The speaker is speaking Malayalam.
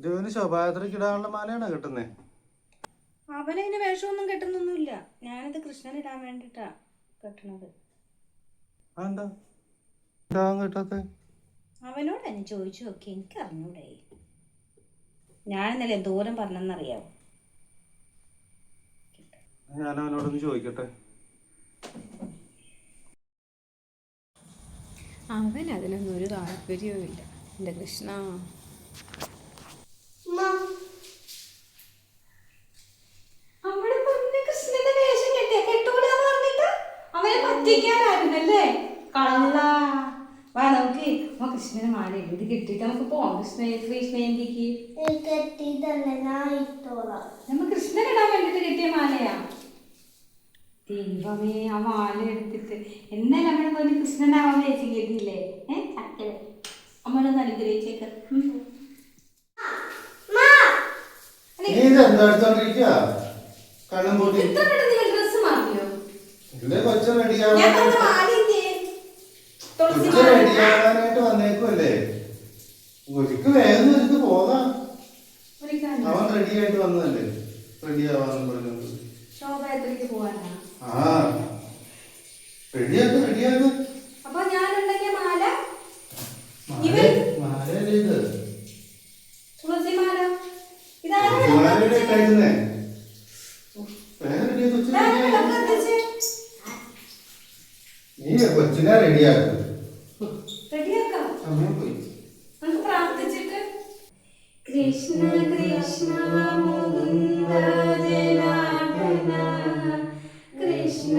ഇതുവിന് ശോഭായാത്രയ്ക്ക് ഇടാനുള്ള മാലയാണ് കിട്ടുന്നേ? അവനതിന് വേഷമൊന്നും കെട്ടുന്നൊന്നുമില്ല. ഞാനിത് കൃഷ്ണൻ ഇടാൻ വേണ്ടിട്ടാ കെട്ടണത്. ഇടാൻ കിട്ടാത്ത? അവനോട് തന്നെ ചോദിച്ചു നോക്കി. എനിക്ക് അറിഞ്ഞൂടെ ഞാൻ ഇന്നലെ എന്തോരം പറഞ്ഞെന്നറിയാവോ? ഞാൻ അവനോടൊന്ന് ചോദിക്കട്ടെ. അവൻ അതിനൊന്നും ഒരു താല്പര്യവും ഇല്ല എന്റെ കൃഷ്ണ. വാ. നമുക്ക് ആ കൃഷ്ണന് മാല ഇടും. ഇത് കിട്ടിയിട്ട് നമുക്ക് പോവാം. കൃഷ്ണ കൃഷ്ണയന്തിക്ക് കെട്ടിയതല്ല ഞാൻ ഇട്ടോളാം. നമ്മ കൃഷ്ണനിടാൻ വേണ്ടിട്ട് കിട്ടിയ മാലയാ? ദൈവമേ ആ മാല എടുത്തിട്ട്. എന്നാലും നമ്മളെ പോലെ കൃഷ്ണനാവാൻ ചേച്ചി കേട്ടില്ലേ? ഏഹ് ചക്കര അനുഗ്രഹിച്ചേക്ക് ഉം. നീ ഇത് എന്താ എടുത്തോണ്ടിരിക്കുക കണ്ണും കൂട്ടി എന്റെ കൊച്ചു മാല. റെഡിയാവാനായിട്ട് വന്നേക്കുമല്ലേ ഒരിക്കൽ വേഗം ഒരിക്കൽ പോകാം. അവൻ റെഡി ആയിട്ട് വന്നതല്ലേ റെഡി ആവാന്ന് പറഞ്ഞത് ആ. റെഡിയാക്ക് റെഡിയാക്ക് അപ്പൊ ഞാനുണ്ടെങ്കിൽ മാല മാല മാലയല്ലേ ഇത് തുളസി മാല റെഡിയാക്ക്. കത്തിച്ചേ? നീ കൊച്ചിനെ റെഡിയാക്കും സമയം പോയി. കൃഷ്ണ കൃഷ്ണ മുകുന്ദ ജനാർദ്ദന. കൃഷ്ണ